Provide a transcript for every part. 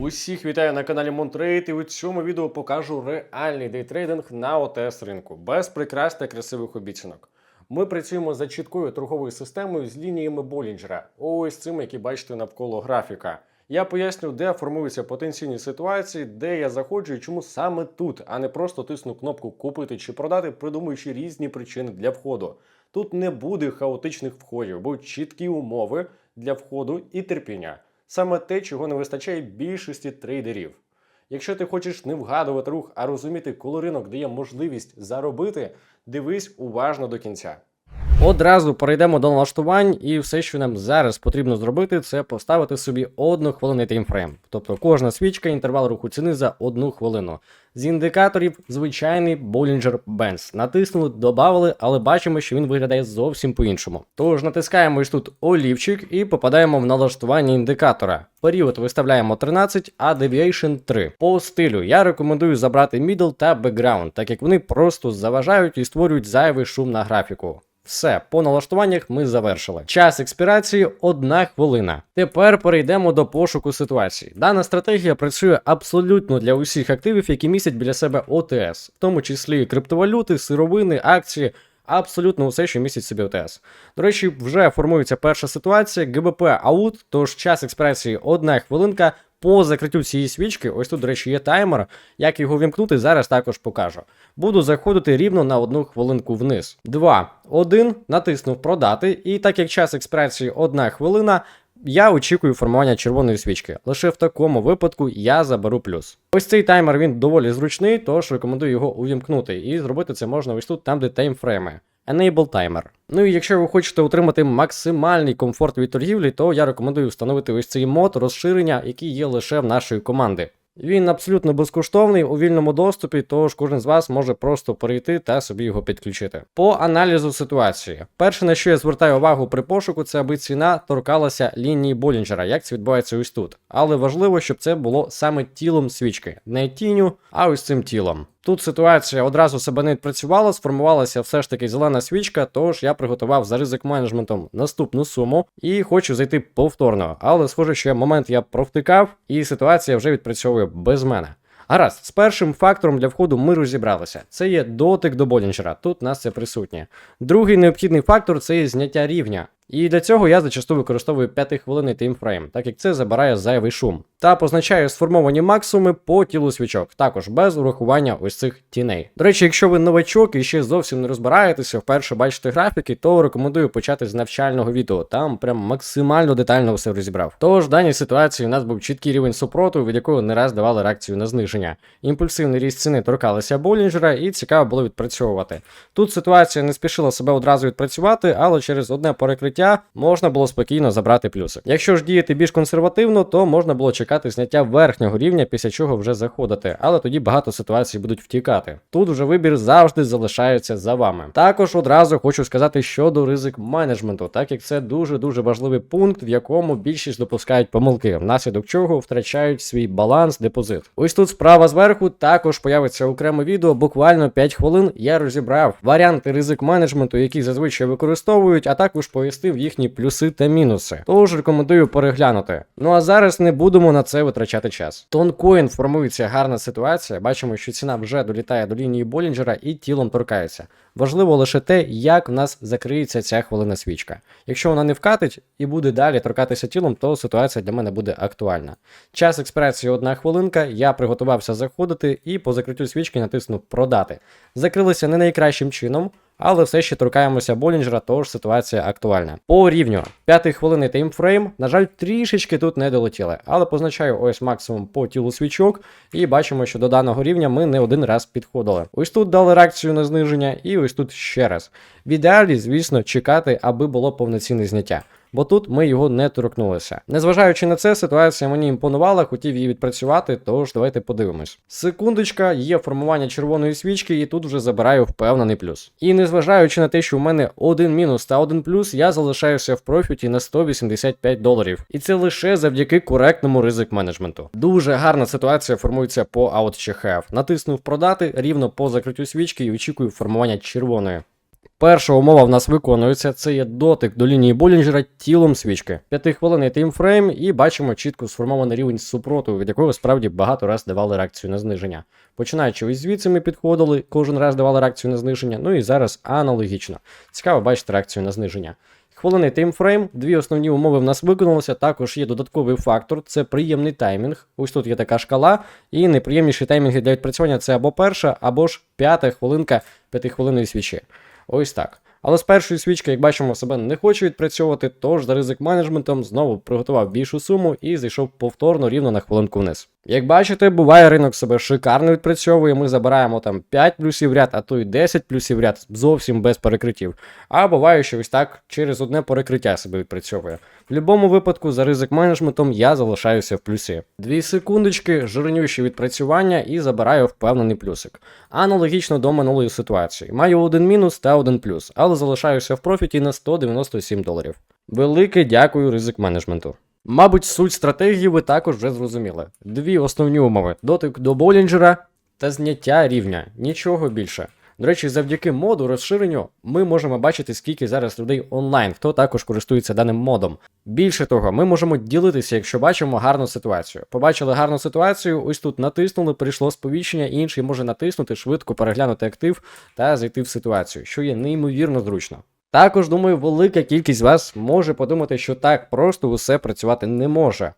Усіх вітаю на каналі Монтрейд і у цьому відео покажу реальний дейтрейдинг на ОТС ринку без прикрас та красивих обіцянок. Ми працюємо за чіткою торговою системою з лініями Болінджера, ось цим, які бачите навколо графіка. Я поясню, де формуються потенційні ситуації, де я заходжу і чому саме тут, а не просто тисну кнопку купити чи продати, придумуючи різні причини для входу. Тут не буде хаотичних входів, будуть чіткі умови для входу і терпіння. Саме те, чого не вистачає більшості трейдерів. Якщо ти хочеш не вгадувати рух, а розуміти, коли ринок дає можливість заробити, дивись уважно до кінця. Одразу перейдемо до налаштувань, і все, що нам зараз потрібно зробити, це поставити собі однохвилинний таймфрейм. Тобто кожна свічка інтервал руху ціни за одну хвилину. З індикаторів звичайний Bollinger Bands. Натиснули, додали, але бачимо, що він виглядає зовсім по-іншому. Тож натискаємо ось тут олівчик і попадаємо в налаштування індикатора. Період виставляємо 13, а Deviation 3. По стилю я рекомендую забрати Middle та Background, так як вони просто заважають і створюють зайвий шум на графіку. Все, по налаштуваннях ми завершили. Час експірації одна хвилина. Тепер перейдемо до пошуку ситуації. Дана стратегія працює абсолютно для усіх активів, які містять біля себе ОТС, в тому числі криптовалюти, сировини, акції. Абсолютно усе, що містить собі ОТС. До речі, вже формується перша ситуація. ГБП аут, тож час експресії одна хвилинка. По закриттю цієї свічки, ось тут, до речі, є таймер. Як його вімкнути, зараз також покажу. Буду заходити рівно на одну хвилинку вниз. 2. 1. Натиснув продати. І так як час експресії одна хвилина, я очікую формування червоної свічки. Лише в такому випадку я заберу плюс. Ось цей таймер він доволі зручний, тож рекомендую його увімкнути. І зробити це можна ось тут, там, де таймфрейми. Enable Timer. Ну і якщо ви хочете отримати максимальний комфорт від торгівлі, то я рекомендую встановити ось цей мод розширення, який є лише в нашої команди. Він абсолютно безкоштовний у вільному доступі, тож кожен з вас може просто перейти та собі його підключити. По аналізу ситуації, перше на що я звертаю увагу при пошуку, це аби ціна торкалася лінії Болінджера, як це відбувається ось тут. Але важливо, щоб це було саме тілом свічки, не тінню, а ось цим тілом. Тут ситуація одразу себе не відпрацювала, сформувалася все ж таки зелена свічка, тож я приготував за ризик менеджментом наступну суму і хочу зайти повторно. Але схоже, що момент я провтикав, і ситуація вже відпрацьовує без мене. Гаразд, з першим фактором для входу ми розібралися. Це є дотик до Болінджера, тут нас це присутнє. Другий необхідний фактор це є зняття рівня. І для цього я зачасту використовую 5-хвилинний таймфрейм, так як це забирає зайвий шум. Та позначаю сформовані максимуми по тілу свічок, також без урахування ось цих тіней. До речі, якщо ви новачок і ще зовсім не розбираєтеся, вперше бачите графіки, то рекомендую почати з навчального відео. Там прям максимально детально все розібрав. Тож в даній ситуації у нас був чіткий рівень супроту, від якого не раз давали реакцію на зниження. Імпульсивний ріст ціни торкалися Болінджера, і цікаво було відпрацьовувати. Тут ситуація не спішила себе одразу відпрацювати, але через одне перекриття можна було спокійно забрати плюси. Якщо ж діяти більш консервативно, то можна було чекати зняття верхнього рівня, після чого вже заходити, але тоді багато ситуацій будуть втікати. Тут вже вибір завжди залишається за вами. Також одразу хочу сказати щодо ризик менеджменту, так як це дуже дуже важливий пункт, в якому більшість допускають помилки, внаслідок чого втрачають свій баланс, депозит. Ось тут справа зверху також появиться окреме відео, буквально 5 хвилин. Я розібрав варіанти ризик менеджменту, які зазвичай використовують, а також пояснив їхні плюси та мінуси. Тож рекомендую переглянути. Ну а зараз не будемо на це витрачати час. Тонкоін формується гарна ситуація. Бачимо, що ціна вже долітає до лінії Болінджера і тілом торкається. Важливо лише те, як в нас закриється ця хвилина свічка. Якщо вона не вкатить і буде далі торкатися тілом, то ситуація для мене буде актуальна. Час експресії одна хвилинка, я приготувався заходити і по закриттю свічки натиснув продати. Закрилися не найкращим чином. Але все ще торкаємося Болінджера, тож ситуація актуальна. По рівню П'ятий хвилинний таймфрейм, на жаль, трішечки тут не долетіли, але позначаю ось максимум по тілу свічок, і бачимо, що до даного рівня ми не один раз підходили. Ось тут дали реакцію на зниження, і ось тут ще раз. В ідеалі, звісно, чекати, аби було повноцінне зняття бо тут ми його не торкнулися. Незважаючи на це, ситуація мені імпонувала, хотів її відпрацювати, тож давайте подивимось. Секундочка, є формування червоної свічки, і тут вже забираю впевнений плюс. І незважаючи на те, що в мене один мінус та один плюс, я залишаюся в профіті на 185 доларів. І це лише завдяки коректному ризик менеджменту. Дуже гарна ситуація формується по OutChef. Натиснув продати рівно по закриттю свічки і очікую формування червоної. Перша умова в нас виконується, це є дотик до лінії Болінджера тілом свічки. П'ятихвилинний таймфрейм, і бачимо чітко сформований рівень супротиву, від якого справді багато раз давали реакцію на зниження. Починаючи ось звідси ми підходили, кожен раз давали реакцію на зниження, ну і зараз аналогічно. Цікаво бачити реакцію на зниження. Хвилинний таймфрейм, дві основні умови в нас виконалися. Також є додатковий фактор, це приємний таймінг. Ось тут є така шкала, і найприємніші таймінги для відпрацювання це або перша, або ж п'ята хвилинка п'ятихвилинної свічі. Ось так. Але з першої свічки, як бачимо, себе не хоче відпрацьовувати, тож за ризик менеджментом знову приготував більшу суму і зайшов повторно рівно на хвилинку вниз. Як бачите, буває ринок себе шикарно відпрацьовує. Ми забираємо там 5 плюсів ряд, а то й 10 плюсів ряд зовсім без перекриттів. А буває, що ось так через одне перекриття себе відпрацьовує. В будь-якому випадку за ризик менеджментом я залишаюся в плюсі. Дві секундочки, жирнющі відпрацювання і забираю впевнений плюсик. Аналогічно до минулої ситуації. Маю один мінус та один плюс, але залишаюся в профіті на 197 доларів. Велике дякую ризик менеджменту. Мабуть, суть стратегії ви також вже зрозуміли. Дві основні умови: дотик до Болінджера та зняття рівня. Нічого більше. До речі, завдяки моду розширенню ми можемо бачити, скільки зараз людей онлайн, хто також користується даним модом. Більше того, ми можемо ділитися, якщо бачимо гарну ситуацію. Побачили гарну ситуацію, ось тут натиснули, прийшло сповіщення, інший може натиснути, швидко переглянути актив та зайти в ситуацію, що є неймовірно зручно. Також думаю, велика кількість з вас може подумати, що так просто усе працювати не може.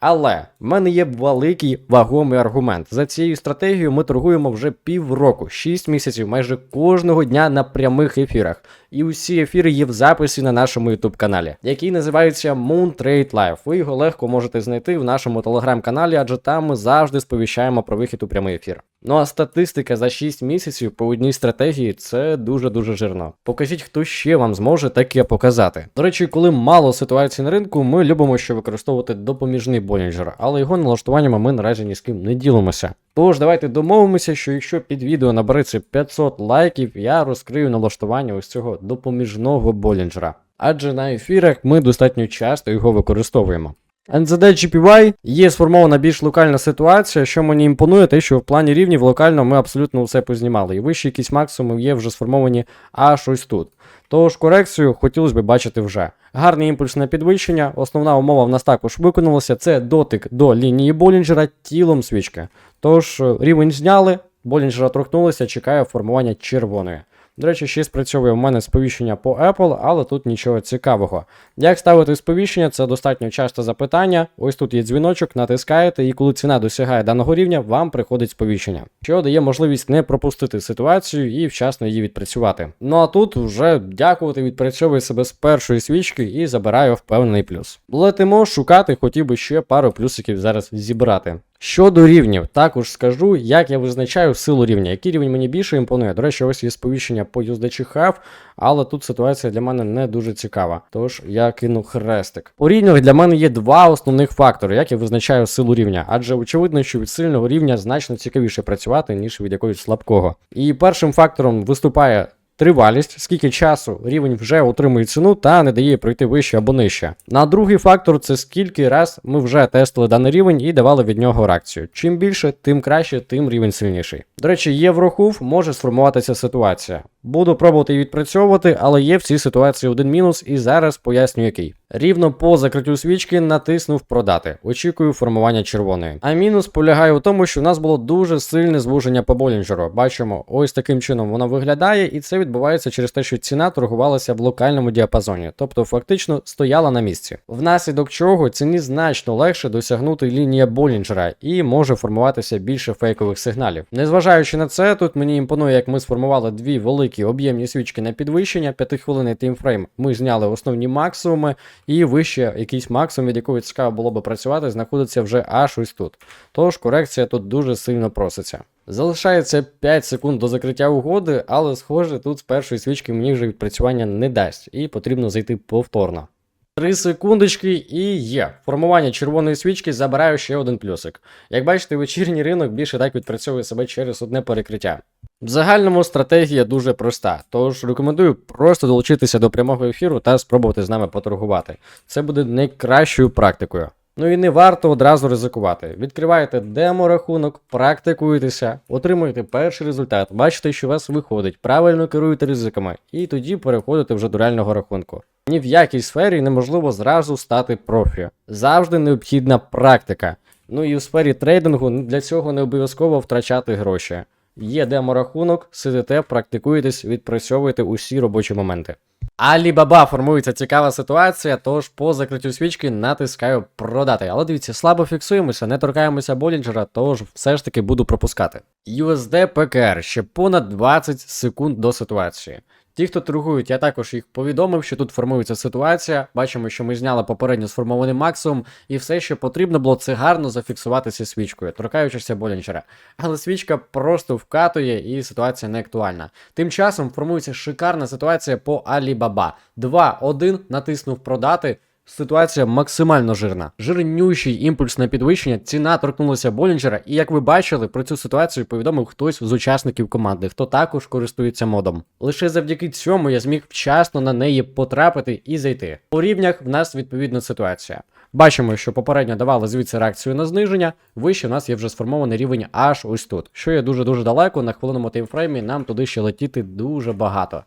Але в мене є великий вагомий аргумент. За цією стратегією ми торгуємо вже півроку, 6 місяців, майже кожного дня на прямих ефірах. І усі ефіри є в записі на нашому YouTube каналі, який називається Moon Trade Live. Ви його легко можете знайти в нашому телеграм-каналі, адже там ми завжди сповіщаємо про вихід у прямий ефір. Ну а статистика за 6 місяців по одній стратегії це дуже-дуже жирно. Покажіть, хто ще вам зможе таке показати. До речі, коли мало ситуацій на ринку, ми любимо ще використовувати допоміжний болінджер, але його налаштуваннями ми наразі ні з ким не ділимося. Тож давайте домовимося, що якщо під відео набереться 500 лайків, я розкрию налаштування ось цього допоміжного болінджера. Адже на ефірах ми достатньо часто його використовуємо. NZD GPY є сформована більш локальна ситуація, що мені імпонує, те, що в плані рівнів локально ми абсолютно все познімали. І вищі якісь максимуми є вже сформовані аж ось тут. Тож корекцію хотілося б бачити вже. Гарний імпульс на підвищення. Основна умова в нас також виконалася: це дотик до лінії Болінджера тілом свічки. Тож рівень зняли, Болінджера торкнулися, чекає формування червоної. До речі, ще спрацьовує в мене сповіщення по Apple, але тут нічого цікавого. Як ставити сповіщення, це достатньо часте запитання. Ось тут є дзвіночок, натискаєте, і коли ціна досягає даного рівня, вам приходить сповіщення, що дає можливість не пропустити ситуацію і вчасно її відпрацювати. Ну а тут вже дякувати, відпрацьовує себе з першої свічки і забираю впевнений плюс. Летимо шукати, хотів би ще пару плюсиків зараз зібрати. Щодо рівнів, також скажу, як я визначаю силу рівня, який рівень мені більше імпонує. До речі, ось є сповіщення по USDC HAV, але тут ситуація для мене не дуже цікава. Тож я кину хрестик. У рівнях для мене є два основних фактори, як я визначаю силу рівня, адже очевидно, що від сильного рівня значно цікавіше працювати, ніж від якогось слабкого. І першим фактором виступає. Тривалість, скільки часу рівень вже отримує ціну та не дає пройти вище або нижче. На другий фактор це скільки раз ми вже тестили даний рівень і давали від нього реакцію. Чим більше, тим краще, тим рівень сильніший. До речі, єврохув може сформуватися ситуація. Буду пробувати її відпрацьовувати, але є в цій ситуації один мінус, і зараз поясню який. Рівно по закриттю свічки натиснув продати. Очікую формування червоної. А мінус полягає у тому, що в нас було дуже сильне звуження по Болінджеру. Бачимо, ось таким чином воно виглядає, і це відбувається через те, що ціна торгувалася в локальному діапазоні, тобто фактично стояла на місці. Внаслідок чого ціні значно легше досягнути лінія Болінджера і може формуватися більше фейкових сигналів. Незважаючи на це, тут мені імпонує, як ми сформували дві великі об'ємні свічки на підвищення, 5 хвилинний таймфрейм. Ми зняли основні максимуми. І вище якийсь максимум, від якого цікаво було би працювати, знаходиться вже аж ось тут. Тож корекція тут дуже сильно проситься. Залишається 5 секунд до закриття угоди, але, схоже, тут з першої свічки мені вже відпрацювання не дасть, і потрібно зайти повторно. Три секундочки і є. Формування червоної свічки забираю ще один плюсик. Як бачите, вечірній ринок більше так відпрацьовує себе через одне перекриття. В загальному стратегія дуже проста, тож рекомендую просто долучитися до прямого ефіру та спробувати з нами поторгувати. Це буде найкращою практикою. Ну і не варто одразу ризикувати. Відкриваєте демо-рахунок, практикуєтеся, отримуєте перший результат, бачите, що у вас виходить, правильно керуєте ризиками, і тоді переходите вже до реального рахунку. Ні в якій сфері неможливо зразу стати профі. Завжди необхідна практика. Ну і в сфері трейдингу для цього не обов'язково втрачати гроші. Є деморахунок, сидите, практикуєтесь, відпрацьовуєте усі робочі моменти. Алібаба формується цікава ситуація, тож по закриттю свічки натискаю продати. Але дивіться, слабо фіксуємося, не торкаємося Болінджера, тож все ж таки буду пропускати. USD PKR ще понад 20 секунд до ситуації. Ті, хто торгують, я також їх повідомив, що тут формується ситуація. Бачимо, що ми зняли попередньо сформований максимум, і все, що потрібно було, це гарно зафіксуватися свічкою, торкаючися болінчера. Але свічка просто вкатує і ситуація не актуальна. Тим часом формується шикарна ситуація по Alibaba. 2-1 натиснув продати. Ситуація максимально жирна. Жирнющий імпульс на підвищення, ціна торкнулася Болінджера, і як ви бачили, про цю ситуацію повідомив хтось з учасників команди, хто також користується модом. Лише завдяки цьому я зміг вчасно на неї потрапити і зайти. По рівнях в нас відповідна ситуація. Бачимо, що попередньо давали звідси реакцію на зниження. Вище в нас є вже сформований рівень аж ось тут. Що є дуже-дуже далеко, на хвилинному таймфреймі нам туди ще летіти дуже багато.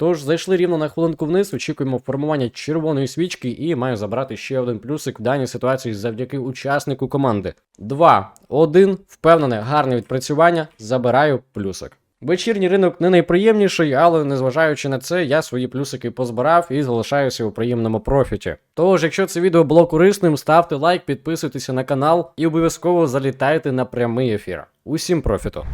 Тож зайшли рівно на хвилинку вниз, очікуємо формування червоної свічки і маю забрати ще один плюсик в даній ситуації завдяки учаснику команди. 2, 1, впевнене, гарне відпрацювання, забираю плюсик. Вечірній ринок не найприємніший, але незважаючи на це, я свої плюсики позбирав і залишаюся у приємному профіті. Тож, якщо це відео було корисним, ставте лайк, підписуйтеся на канал і обов'язково залітайте на прямий ефір. Усім профіту!